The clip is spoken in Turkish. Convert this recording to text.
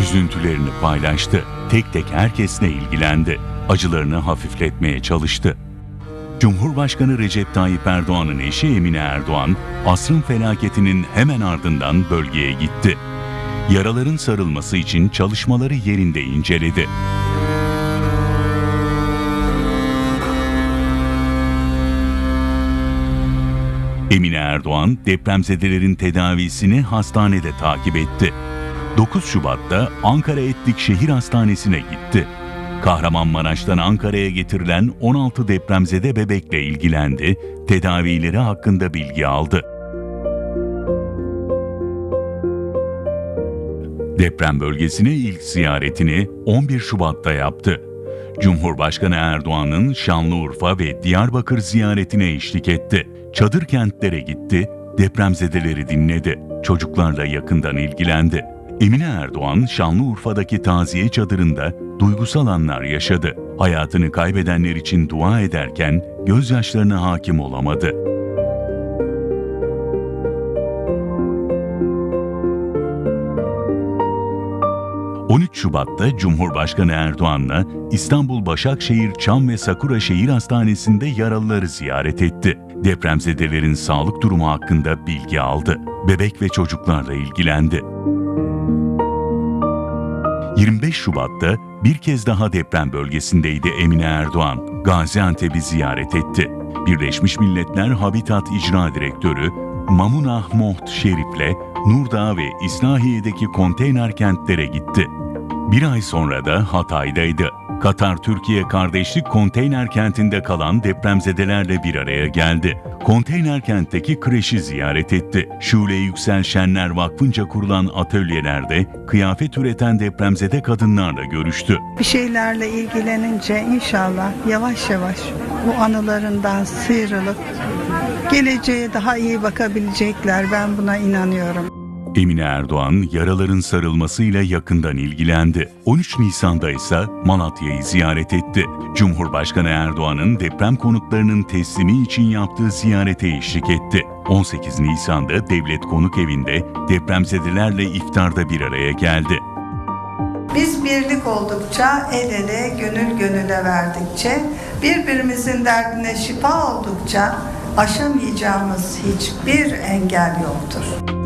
üzüntülerini paylaştı. Tek tek herkesle ilgilendi. Acılarını hafifletmeye çalıştı. Cumhurbaşkanı Recep Tayyip Erdoğan'ın eşi Emine Erdoğan, asrın felaketinin hemen ardından bölgeye gitti. Yaraların sarılması için çalışmaları yerinde inceledi. Emine Erdoğan depremzedelerin tedavisini hastanede takip etti. 9 Şubat'ta Ankara Etlik Şehir Hastanesi'ne gitti. Kahramanmaraş'tan Ankara'ya getirilen 16 depremzede bebekle ilgilendi, tedavileri hakkında bilgi aldı. Deprem bölgesine ilk ziyaretini 11 Şubat'ta yaptı. Cumhurbaşkanı Erdoğan'ın Şanlıurfa ve Diyarbakır ziyaretine eşlik etti. Çadır kentlere gitti, depremzedeleri dinledi, çocuklarla yakından ilgilendi. Emine Erdoğan, Şanlıurfa'daki taziye çadırında duygusal anlar yaşadı. Hayatını kaybedenler için dua ederken gözyaşlarına hakim olamadı. ...13 Şubat'ta Cumhurbaşkanı Erdoğan'la İstanbul Başakşehir Çam ve Sakura Şehir Hastanesi'nde yaralıları ziyaret etti. Depremzedelerin sağlık durumu hakkında bilgi aldı. Bebek ve çocuklarla ilgilendi. 25 Şubat'ta bir kez daha deprem bölgesindeydi Emine Erdoğan. Gaziantep'i ziyaret etti. Birleşmiş Milletler Habitat İcra Direktörü Mamunah Moht Şerif'le Nurdağ ve İslahiye'deki konteyner kentlere gitti. Bir ay sonra da Hatay'daydı. Katar-Türkiye kardeşlik konteyner kentinde kalan depremzedelerle bir araya geldi. Konteyner kentteki kreşi ziyaret etti. Şule Yüksel Şenler Vakfı'nca kurulan atölyelerde kıyafet üreten depremzede kadınlarla görüştü. Bir şeylerle ilgilenince inşallah yavaş yavaş bu anılarından sıyrılıp geleceğe daha iyi bakabilecekler. Ben buna inanıyorum. Emine Erdoğan yaraların sarılmasıyla yakından ilgilendi. 13 Nisan'da ise Malatya'yı ziyaret etti. Cumhurbaşkanı Erdoğan'ın deprem konutlarının teslimi için yaptığı ziyarete eşlik etti. 18 Nisan'da Devlet Konuk Evi'nde depremzedelerle iftarda bir araya geldi. Biz birlik oldukça, el ele, gönül gönüle verdikçe, birbirimizin derdine şifa oldukça aşamayacağımız hiçbir engel yoktur.